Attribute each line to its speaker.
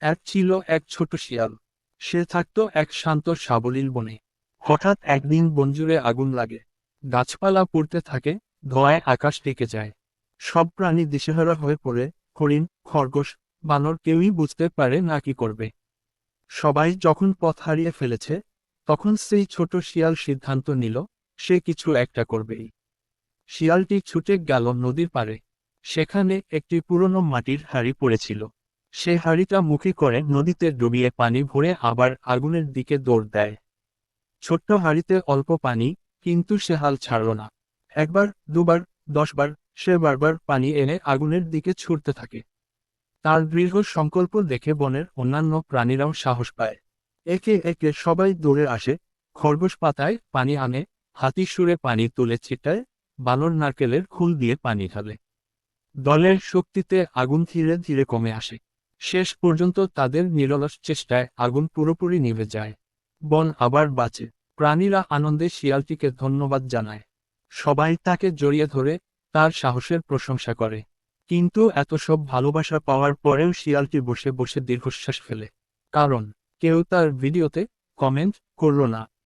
Speaker 1: এক ছিল এক ছোট শিয়াল। সে থাকত এক শান্ত সাবলীল বনে। হঠাৎ একদিন বনজুড়ে আগুন লাগে। গাছপালা পড়তে থাকে, ধোঁয়ায় আকাশ ঢেকে যায়। সব প্রাণী দিশেহারা হয়ে পড়ে, হরিণ, খরগোশ, বানর কেউই বুঝতে পারে না কি করবে। সবাই যখন পথ হারিয়ে ফেলেছে, তখন সেই ছোট শিয়াল সিদ্ধান্ত নিল, সে কিছু একটা করবেই। শিয়ালটি ছুটে গেল নদীর পাড়ে। সেখানে একটি পুরনো মাটির হাড়ি পড়েছিল। সে হাড়িটা মুখে করে নদীতে ডুবিয়ে পানি ভরে আবার আগুনের দিকে দৌড় দেয়। ছোট্ট হাড়িতে অল্প পানি, কিন্তু সে হাল ছাড়ল না। একবার, দুবার, দশবার, সে বারবার পানি এনে আগুনের দিকে ছুটতে থাকে। তার দৃঢ় সংকল্প দেখে বনের অন্যান্য প্রাণীরাও সাহস পায়। একে একে সবাই দৌড়ে আসে, খরগোশ পাতায় পানি আনে, হাতি সুরে পানি তুলে ছিটায়, বানর নারকেলের খুল দিয়ে পানি ঢালে। দলের শক্তিতে আগুন ধীরে ধীরে কমে আসে। শেষ পর্যন্ত তাদের নিরলস চেষ্টায় আগুন পুরোপুরি নিভে যায়। বন আবার বাঁচে। প্রাণীরা আনন্দে শিয়ালটিকে ধন্যবাদ জানায়। সবাই তাকে জড়িয়ে ধরে তার সাহসের প্রশংসা করে। কিন্তু এত সব ভালোবাসা পাওয়ার পরেও শিয়ালটি বসে বসে দীর্ঘশ্বাস ফেলে। কারণ কেউ তার ভিডিওতে কমেন্ট করল না।